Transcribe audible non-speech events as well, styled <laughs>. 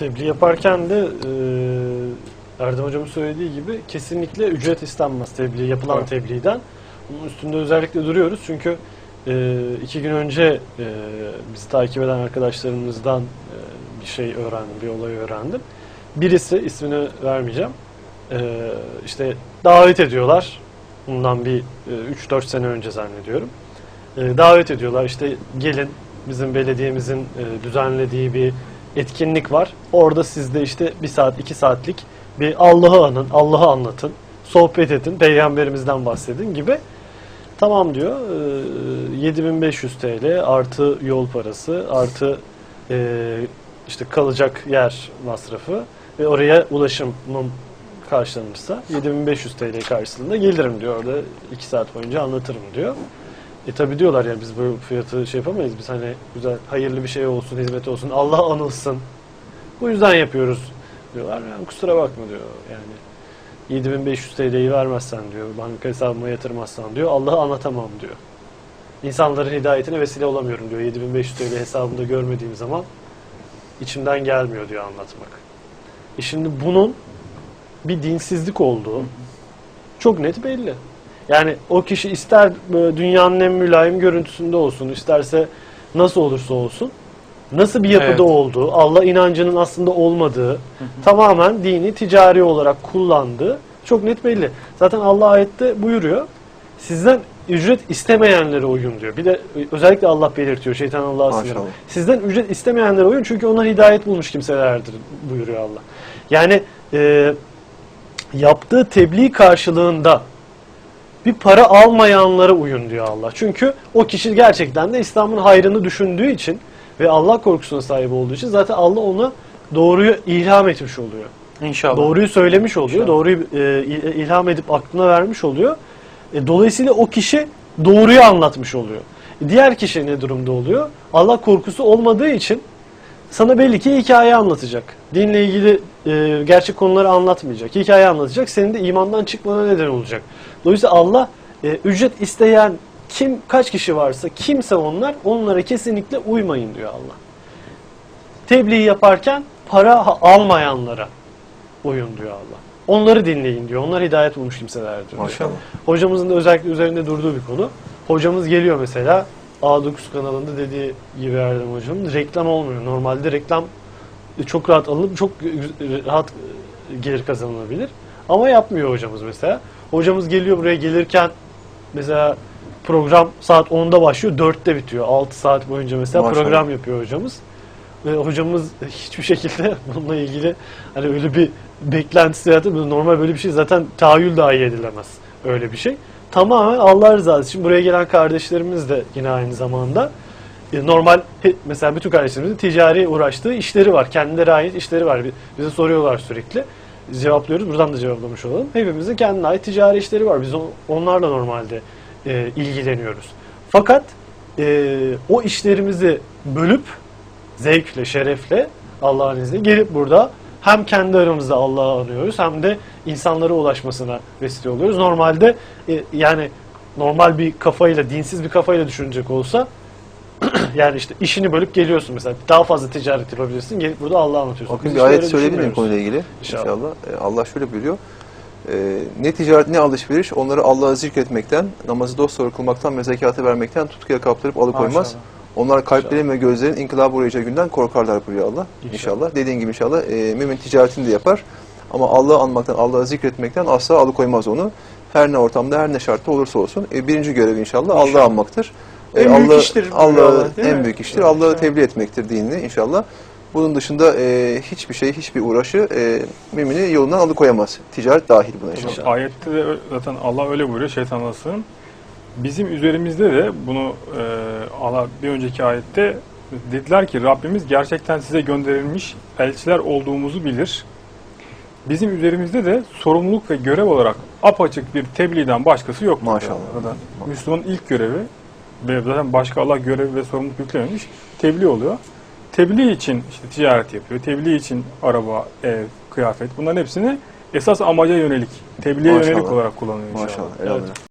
Tebliğ yaparken de e, Erdem hocamın söylediği gibi kesinlikle ücret istenmez tebliğ, yapılan Evet. tebliğden. Bunun üstünde özellikle duruyoruz çünkü e, iki gün önce e, bizi takip eden arkadaşlarımızdan e, bir şey öğrendim, bir olay öğrendim. Birisi, ismini vermeyeceğim, e, işte davet ediyorlar. Bundan bir e, 3-4 sene önce zannediyorum. E, davet ediyorlar işte gelin bizim belediyemizin e, düzenlediği bir etkinlik var. Orada siz de işte bir saat iki saatlik bir Allah'ı anın, Allah'ı anlatın, sohbet edin, peygamberimizden bahsedin gibi. Tamam diyor. e, 7500 TL artı yol parası artı işte kalacak yer masrafı ve oraya ulaşımım karşılanırsa 7500 TL karşılığında gelirim diyor. Orada 2 saat boyunca anlatırım diyor. E tabi diyorlar ya biz bu fiyatı şey yapamayız. Biz hani güzel hayırlı bir şey olsun, hizmet olsun, Allah anılsın. Bu yüzden yapıyoruz diyorlar. Yani kusura bakma diyor. Yani 7500 TL'yi vermezsen diyor, banka hesabıma yatırmazsan diyor, Allah'ı anlatamam diyor. İnsanların hidayetine vesile olamıyorum diyor. 7500 TL hesabımda görmediğim zaman içimden gelmiyor diyor anlatmak. E şimdi bunun bir dinsizlik olduğu çok net belli. Yani o kişi ister böyle dünyanın en mülayim görüntüsünde olsun, isterse nasıl olursa olsun, nasıl bir yapıda Evet. olduğu, Allah inancının aslında olmadığı, tamamen dini ticari olarak kullandığı çok net belli. Zaten Allah ayette buyuruyor, sizden ücret istemeyenlere uyun diyor. Bir de özellikle Allah belirtiyor, şeytan Allah'a. Maşallah. Sizden ücret istemeyenlere uyun çünkü onlar hidayet bulmuş kimselerdir buyuruyor Allah. Yani e, yaptığı tebliğ karşılığında bir para almayanlara uyun diyor Allah. Çünkü o kişi gerçekten de İslam'ın hayrını düşündüğü için ve Allah korkusuna sahip olduğu için zaten Allah ona doğruyu ilham etmiş oluyor. İnşallah. Doğruyu söylemiş oluyor. İnşallah. Doğruyu e, il- ilham edip aklına vermiş oluyor. E, dolayısıyla o kişi doğruyu anlatmış oluyor. E, diğer kişi ne durumda oluyor? Allah korkusu olmadığı için sana belli ki hikaye anlatacak. Dinle ilgili e, gerçek konuları anlatmayacak. Hikaye anlatacak. Senin de imandan çıkmana neden olacak. Dolayısıyla Allah e, ücret isteyen kim kaç kişi varsa kimse onlar onlara kesinlikle uymayın diyor Allah. Tebliğ yaparken para almayanlara uyun diyor Allah. Onları dinleyin diyor. Onlar hidayet bulmuş kimseler diyor. Maşallah. Hocamızın da özellikle üzerinde durduğu bir konu. Hocamız geliyor mesela A9 kanalında dediği gibi Erdem hocamın reklam olmuyor. Normalde reklam çok rahat alınıp çok rahat gelir kazanılabilir. Ama yapmıyor hocamız mesela. Hocamız geliyor buraya gelirken mesela program saat 10'da başlıyor, 4'te bitiyor. 6 saat boyunca mesela Maşallah. program yapıyor hocamız. Ve hocamız hiçbir şekilde <laughs> bununla ilgili hani öyle bir beklentisi yaratır. Normal böyle bir şey zaten tahayyül dahi edilemez öyle bir şey. Tamamen Allah rızası için buraya gelen kardeşlerimiz de yine aynı zamanda normal he- mesela bütün kardeşlerimizin ticari uğraştığı işleri var. Kendilerine ait işleri var. Bi- Bize soruyorlar sürekli. Cevaplıyoruz. Buradan da cevaplamış olalım. Hepimizin kendine ait ticari işleri var. Biz onlarla normalde e, ilgileniyoruz. Fakat e, o işlerimizi bölüp zevkle, şerefle Allah'ın izniyle gelip burada hem kendi aramızda Allah'ı anıyoruz hem de insanlara ulaşmasına vesile oluyoruz. Normalde e, yani normal bir kafayla, dinsiz bir kafayla düşünecek olsa <clears throat> yani işte işini bölüp geliyorsun mesela. Daha fazla ticaret yapabilirsin. Gelip burada Allah'ı anlatıyorsun. Bakın Biz bir hiç ayet öyle söyleyebilir miyim konuyla ilgili? İnşallah. İnşallah. Ee, Allah şöyle buyuruyor. Ee, ne ticaret ne alışveriş onları Allah'ı zikretmekten, namazı dosdoğru kılmaktan ve zekatı vermekten tutkuya kaptırıp alıkoymaz. Maşallah. Onlar kalplerin ve gözlerin inkılaba uğrayacağı günden korkarlar buyuruyor Allah. İnşallah. İnşallah. Dediğin gibi inşallah e, mümin ticaretini de yapar. Ama Allah'ı anmaktan, Allah'ı zikretmekten asla alıkoymaz onu. Her ne ortamda, her ne şartta olursa olsun. E, birinci görev inşallah Allah'ı İnşallah. anmaktır. En büyük Allah, iştir buyuruyor Allah, en mi? büyük iştir. Evet, Allah'ı evet. tebliğ etmektir dinini inşallah. Bunun dışında e, hiçbir şey, hiçbir uğraşı e, mümini yolundan alıkoyamaz. Ticaret dahil buna inşallah. İnşallah. Ayette de zaten Allah öyle buyuruyor şeytanla sığın. Bizim üzerimizde de bunu e, Allah bir önceki ayette dediler ki Rabbimiz gerçekten size gönderilmiş elçiler olduğumuzu bilir. Bizim üzerimizde de sorumluluk ve görev olarak apaçık bir tebliğden başkası yok. Maşallah. Müslümanın ilk görevi ve zaten başka Allah görevi ve sorumluluk yüklememiş tebliğ oluyor. Tebliğ için işte ticaret yapıyor. Tebliğ için araba, ev, kıyafet bunların hepsini esas amaca yönelik, tebliğe Maşallah. yönelik olarak kullanıyor inşallah. Maşallah. Evet.